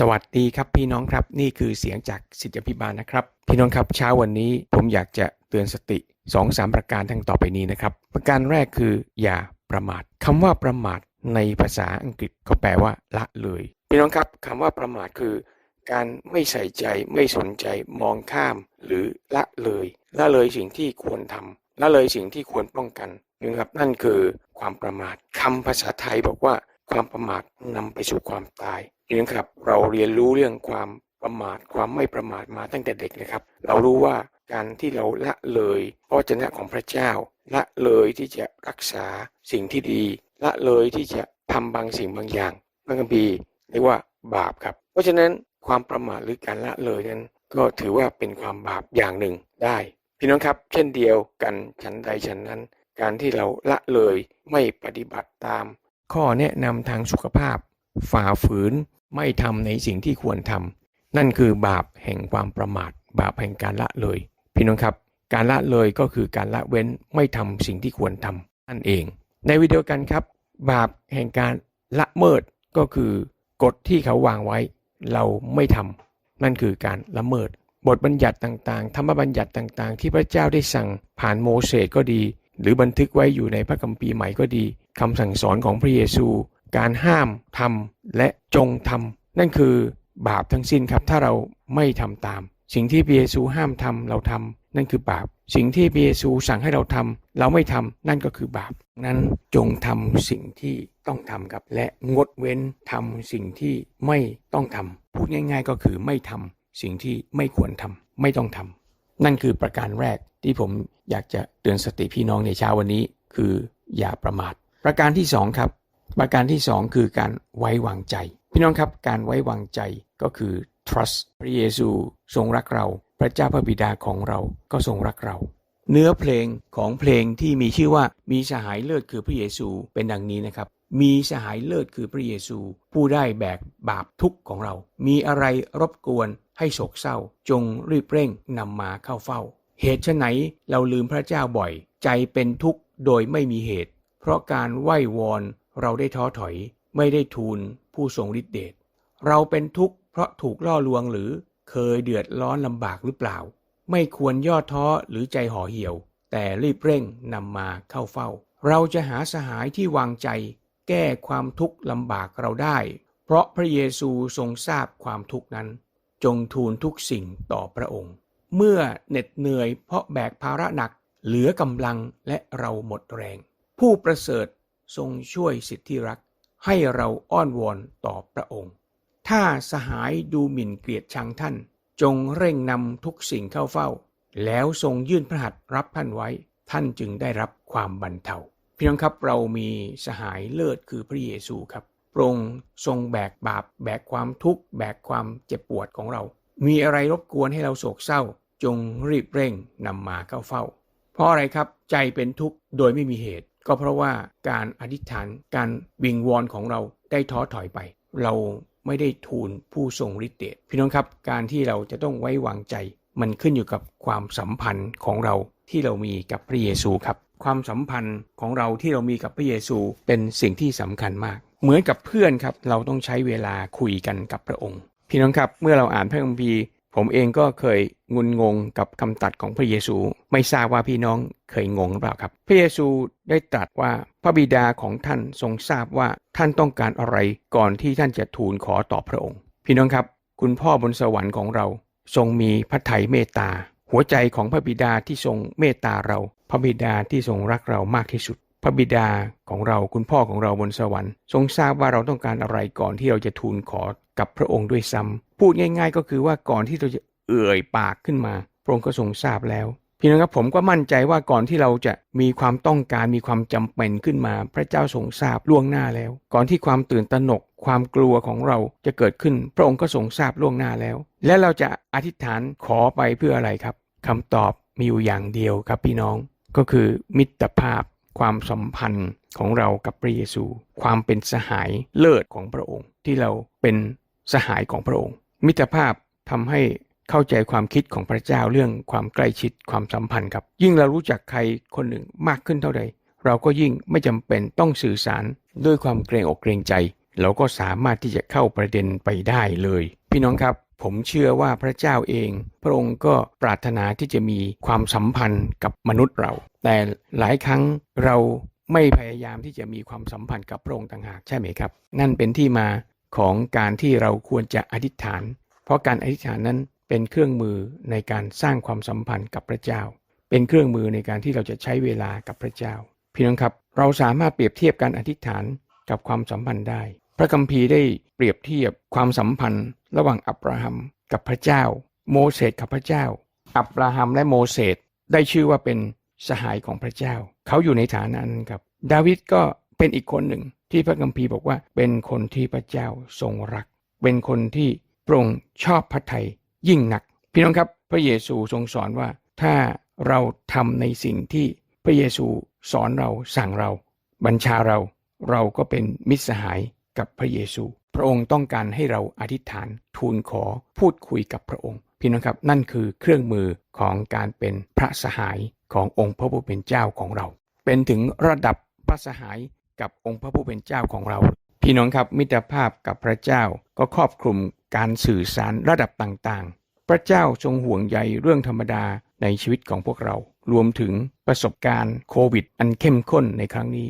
สวัสดีครับพี่น้องครับนี่คือเสียงจากสิทธิพิบาลนะครับ พี่น้องครับเช้าวันนี้ผมอยากจะเตือนสติ2อสามประการทั้งต่อไปนี้นะครับ ประการแรกคืออย่าประมาทคำว่าประมาทในภาษาอังกฤษก็แปลว่า ละเลย พี่น้องครับคำว่าประมาทคือ การไม่ใส่ใจไม่สนใจมองข้าม หรือละเลย ละเลยสิ่งที่ควรทำละเลยสิ่งที่ควรป้องกันนะครับนั่นคือความประมาทคำภาษาไทยบอกว่า ความประมาทนำไปสู่ความตายพี่น้องครับ เราเรียนรู้เรื่องความประมาทความไม่ประมาทมาตั้งแต่เด็กนะครับ เรารู้ว่าการที่เราละเลยพระวจนะของพระเจ้า ละเลยที่จะรักษาสิ่งที่ดี ละเลยที่จะทำบางสิ่งบางอย่างพระคัมภีร์เรียกว่าบาปครับ เพราะฉะนั้นความประมาทหรือการละเลยนั้น ก็ถือว่าเป็นความบาปอย่างหนึ่งได้ พี่น้องครับเช่นเดียวกันฉันใดฉันนั้น การที่เราละเลยไม่ปฏิบัติตาม ข้อแนะนำทางสุขภาพ ฝ่าฝืนไม่ทำในสิ่งที่ควรทำนั่นคือบาปแห่งความประมาท บาปแห่งการละเลย พี่น้องครับ การละเลยก็คือการละเว้นไม่ทำสิ่งที่ควรทำนั่นเอง ในวิดีโอกันครับ บาปแห่งการละเมิดก็คือกฎที่เขาวางไว้ เราไม่ทำนั่นคือการละเมิด บทบัญญัติต่างๆ ธรรมบัญญัติต่างๆ ที่พระเจ้าได้สั่งผ่านโมเสสก็ดี หรือบันทึกไว้อยู่ในพระคัมภีร์ใหม่ก็ดีคำสั่งสอนของพระเยซู การห้ามทำและจงทำนั่นคือบาปทั้งสิ้นครับ ถ้าเราไม่ทำตาม สิ่งที่พระเยซูห้ามทำเราทำนั่นคือบาป สิ่งที่พระเยซูสั่งให้เราทำเราไม่ทำนั่นก็คือบาปนั้นจงทำสิ่งที่ต้องทำครับและงดเว้นทำสิ่งที่ไม่ต้องทำพูดง่าย ๆ ก็คือไม่ทำสิ่งที่ไม่ควรทำไม่ต้องทำ นั่นคือประการแรกที่ผมอยากจะเตือนสติพี่น้องในเช้าวันนี้ คืออย่าประมาท ประการที่สองครับประการที่สองคือการไว้วางใจ พี่น้องครับการไว้วางใจก็คือ trust พระเยซูทรงรักเรา พระเจ้าพระบิดาของเราก็ทรงรักเรา เนื้อเพลงของเพลงที่มีชื่อว่ามีสหายเลิศคือพระเยซูเป็นดังนี้นะครับมีสหายเลิศคือพระเยซู ผู้ได้แบกบาปทุกข์ของเรา มีอะไรรบกวน ให้โศกเศร้า จงรีบเร่งนำมาเข้าเฝ้า เหตุไฉนเราลืมพระเจ้าบ่อย ใจเป็นทุกข์โดยไม่มีเหตุ เพราะการไหว้วอนเราได้ท้อถอย ไม่ได้ทูลผู้ทรงฤทธิเดชเราเป็นทุกข์เพราะถูกล่อลวงหรือเคยเดือดร้อนลำบากหรือเปล่า ไม่ควรย่อท้อหรือใจห่อเหี่ยว แต่รีบเร่งนำมาเข้าเฝ้า เราจะหาสหายที่วางใจ แก้ความทุกข์ลำบากเราได้ เพราะพระเยซูทรงทราบความทุกข์นั้น จงทูลทุกสิ่งต่อพระองค์ เมื่อเหน็ดเหนื่อยเพราะแบกภาระหนักเหลือกำลังและเราหมดแรง ผู้ประเสริฐทรงช่วยสิทธิรัก ให้เราอ้อนวอนต่อพระองค์ ถ้าสหายดูหมิ่นเกลียดชังท่าน จงเร่งนำทุกสิ่งเข้าเฝ้า แล้วทรงยื่นพระหัตถ์รับท่านไว้ ท่านจึงได้รับความบรรเทาเพี่น้องครับเรามีสหายเลิศคือพระเยซูครับ พระองค์ทรงแบกบาป แบกความทุกข์ แบกความเจ็บปวดของเรา มีอะไรรบกวนให้เราโศกเศร้า จงรีบเร่งนำมาเข้าเฝ้า เพราะอะไรครับใจเป็นทุกข์โดยไม่มีเหตุ ก็เพราะว่าการอธิษฐานการวิงวอนของเราได้ท้อถอยไป เราไม่ได้ทูลผู้ทรงฤทธิ์เดชพี่น้องครับการที่เราจะต้องไว้วางใจ มันขึ้นอยู่กับความสัมพันธ์ของเราที่เรามีกับพระเยซูครับ ความสัมพันธ์ของเราที่เรามีกับพระเยซูเป็นสิ่งที่สำคัญมาก เหมือนกับเพื่อนครับ เราต้องใช้เวลาคุยกันกับพระองค์ พี่น้องครับเมื่อเราอ่านพระคัมภีร์ผมเองก็เคยงุนงงกับคำตัดของพระเยซู ไม่ทราบว่าพี่น้องเคยงงหรือเปล่าครับ พระเยซูได้ตรัสว่าพระบิดาของท่านทรงทราบว่าท่านต้องการอะไรก่อนที่ท่านจะทูลขอต่อพระองค์ พี่น้องครับ คุณพ่อบนสวรรค์ของเรา ทรงมีพระทัยเมตตา หัวใจของพระบิดาที่ทรงเมตตาเรา พระบิดาที่ทรงรักเรามากที่สุด ระบิดาของเราคุณพ่อของเราบนสวรรค์ ทรงทราบว่าเราต้องการอะไรก่อนที่เราจะทูลขอกับพระองค์ด้วยซ้ำพูดง่าย ๆ ก็คือว่าก่อนที่เราจะเอ่ยปากขึ้นมา พระองค์ก็ทรงทราบแล้วพี่น้องครับผมก็มั่นใจว่าก่อนที่เราจะมีความต้องการมีความจำเป็นขึ้นมา พระเจ้าทรงทราบล่วงหน้าแล้ว ก่อนที่ความตื่นตระหนกความกลัวของเราจะเกิดขึ้น พระองค์ก็ทรงทราบล่วงหน้าแล้ว และเราจะอธิษฐานขอไปเพื่ออะไรครับคำตอบมีอยู่อย่างเดียวครับพี่น้องก็คือมิตรภาพ ความสัมพันธ์ของเรากับพระเยซู ความเป็นสหายเลิศของพระองค์ ที่เราเป็นสหายของพระองค์ มิตรภาพทำให้เข้าใจความคิดของพระเจ้าเรื่องความใกล้ชิดความสัมพันธ์ครับ ยิ่งเรารู้จักใครคนหนึ่งมากขึ้นเท่าใด เราก็ยิ่งไม่จำเป็นต้องสื่อสารด้วยความเกรงอกเกรงใจ เราก็สามารถที่จะเข้าประเด็นไปได้เลย พี่น้องครับ ผมเชื่อว่าพระเจ้าเอง พระองค์ก็ปรารถนาที่จะมีความสัมพันธ์กับมนุษย์เรา แต่หลายครั้งเราไม่พยายามที่จะมีความสัมพันธ์กับพระองค์ต่างหากใช่ไหมครับ นั่นเป็นที่มาของการที่เราควรจะอธิษฐาน เพราะการอธิษฐานนั้นเป็นเครื่องมือในการสร้างความสัมพันธ์กับพระเจ้า เป็นเครื่องมือในการที่เราจะใช้เวลากับพระเจ้า พี่น้องครับ เราสามารถเปรียบเทียบการอธิษฐานกับความสัมพันธ์ได้ พระคัมภีร์ได้เปรียบเทียบความสัมพันธ์ ระหว่างอับราฮัมกับพระเจ้า โมเสสกับพระเจ้า อับราฮัมและโมเสสได้ชื่อว่าเป็นสหายของพระเจ้า เขาอยู่ในฐานะนั้นครับ ดาวิดก็เป็นอีกคนหนึ่งที่พระคัมภีร์บอกว่าเป็นคนที่พระเจ้าทรงรัก เป็นคนที่พระองค์ชอบพระทัยยิ่งหนัก พี่น้องครับพระเยซูทรงสอนว่าถ้าเราทำในสิ่งที่พระเยซูสอนเราสั่งเรา บัญชาเราเราก็เป็นมิตรสหาย กับพระเยซู พระองค์ต้องการให้เราอธิษฐานทูลขอพูดคุยกับพระองค์ พี่น้องครับนั่นคือเครื่องมือของการเป็นพระสหายขององค์พระผู้เป็นเจ้าของเรา เป็นถึงระดับพระสหายกับองค์พระผู้เป็นเจ้าของเรา พี่น้องครับมิตรภาพกับพระเจ้าก็ครอบคลุมการสื่อสารระดับต่างๆ พระเจ้าทรงห่วงใยเรื่องธรรมดาในชีวิตของพวกเรา รวมถึงประสบการณ์โควิด อันเข้มข้นในครั้งนี้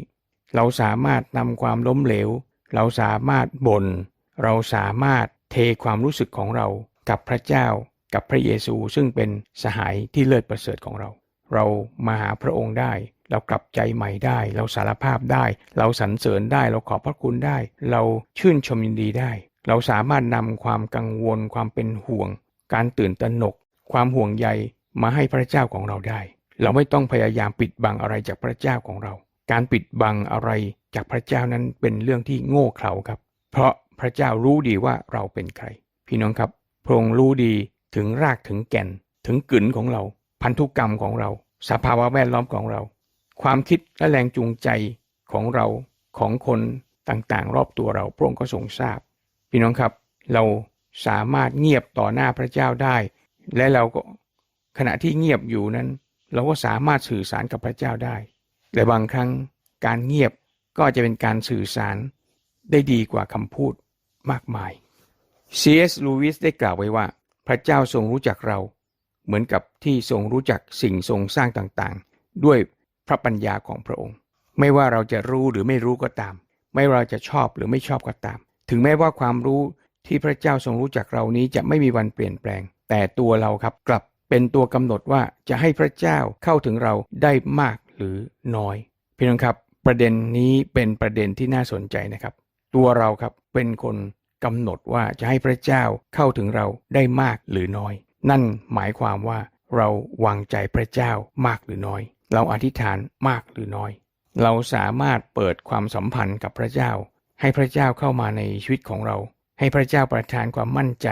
เราสามารถนำความล้มเหลว เราสามารถบน่นเราสามารถเทความรู้สึกของเรากับพระเจ้ากับพระเยซูซึ่งเป็นสหายที่เลิศประเสริฐของเรา เรามาหาพระองค์ได้ เรากลับใจใหม่ได้ เราสารภาพได้ เราสรรเสริญได้ เราขอบพระคุณได้ เราชื่นชมยินดีได้ เราสามารถนำความกังวลความเป็นห่วง การตื่นตระหนก ความห่วงใยมาให้พระเจ้าของเราได้ เราไม่ต้องพยายามปิดบังอะไรจากพระเจ้าของเรา การปิดบังอะไรจากพระเจ้านั้นเป็นเรื่องที่โง่เขลาครับ เพราะพระเจ้ารู้ดีว่าเราเป็นใคร พี่น้องครับ พระองค์รู้ดีถึงรากถึงแก่น ถึงกลืนของเรา พันธุกรรมของเรา สภาวะแวดล้อมของเรา ความคิดและแรงจูงใจของเราของคนต่างๆ รอบตัวเราพระองค์ก็ทรงทราบ พี่น้องครับ เราสามารถเงียบต่อหน้าพระเจ้าได้ และเราก็ขณะที่เงียบอยู่นั้น เราก็สามารถสื่อสารกับพระเจ้าได้ แต่บางครั้งการเงียบก็จะเป็นการสื่อสารได้ดีกว่าคำพูดมากมาย C.S. Lewis ได้กล่าวไว้ว่า พระเจ้าทรงรู้จักเรา เหมือนกับที่ทรงรู้จักสิ่งทรงสร้างต่างๆ ด้วยพระปัญญาของพระองค์ ไม่ว่าเราจะรู้หรือไม่รู้ก็ตาม ไม่ว่าเราจะชอบหรือไม่ชอบก็ตาม ถึงแม้ว่าความรู้ที่พระเจ้าทรงรู้จักเรานี้จะไม่มีวันเปลี่ยนแปลง แต่ตัวเราครับกลับเป็นตัวกำหนดว่าจะให้พระเจ้าเข้าถึงเราได้มาก หรือน้อยพี่น้องครับประเด็นนี้เป็นประเด็นที่น่าสนใจนะครับ ตัวเราครับเป็นคนกำหนดว่าจะให้พระเจ้าเข้าถึงเราได้มากหรือน้อย นั่นหมายความว่าเราวางใจพระเจ้ามากหรือน้อย เราอธิษฐานมากหรือน้อย เราสามารถเปิดความสัมพันธ์กับพระเจ้า ให้พระเจ้าเข้ามาในชีวิตของเรา ให้พระเจ้าประทานความมั่นใจ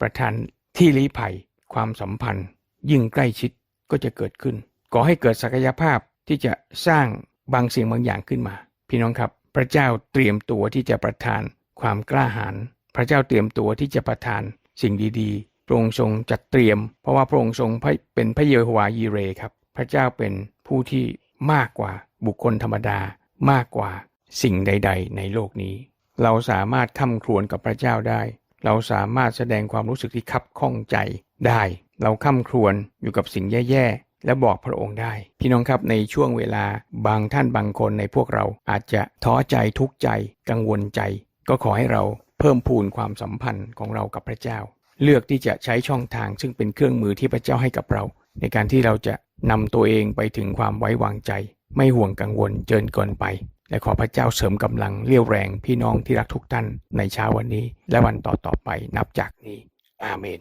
ประทานที่ลี้ภัย ความสัมพันธ์ ยิ่งใกล้ชิดก็จะเกิดขึ้นก่อให้เกิดศักยภาพ ที่จะสร้างบางสิ่งบางอย่างขึ้นมา พี่น้องครับ พระเจ้าเตรียมตัวที่จะประทานความกล้าหาญพระเจ้าเตรียมตัวที่จะประทานสิ่งดีๆพระองค์ทรงจัดเตรียม เพราะว่าพระองค์ทรงเป็นพระเยโฮวายีเรครับ พระเจ้าเป็นผู้ที่มากกว่าบุคคลธรรมดามากกว่าสิ่งใด ๆ ในโลกนี้ เราสามารถคำครวญกับพระเจ้าได้ เราสามารถแสดงความรู้สึกที่คับข้องใจได้ เราคำครวญอยู่กับสิ่งแย่ๆ และบอกพระองค์ได้ พี่น้องครับในช่วงเวลาบางท่านบางคนในพวกเราอาจจะท้อใจทุกข์ใจ กังวลใจ ก็ขอให้เราเพิ่มพูนความสัมพันธ์ของเรากับพระเจ้า เลือกที่จะใช้ช่องทางซึ่งเป็นเครื่องมือที่พระเจ้าให้กับเรา ในการที่เราจะนำตัวเองไปถึงความไว้วางใจ ไม่ห่วงกังวลเจินเกินไปและขอพระเจ้าเสริมกำลังเลี้ยวแรงพี่น้องที่รักทุกท่านในเช้าวันนี้ และวันต่อๆไปนับจากนี้ อาเมน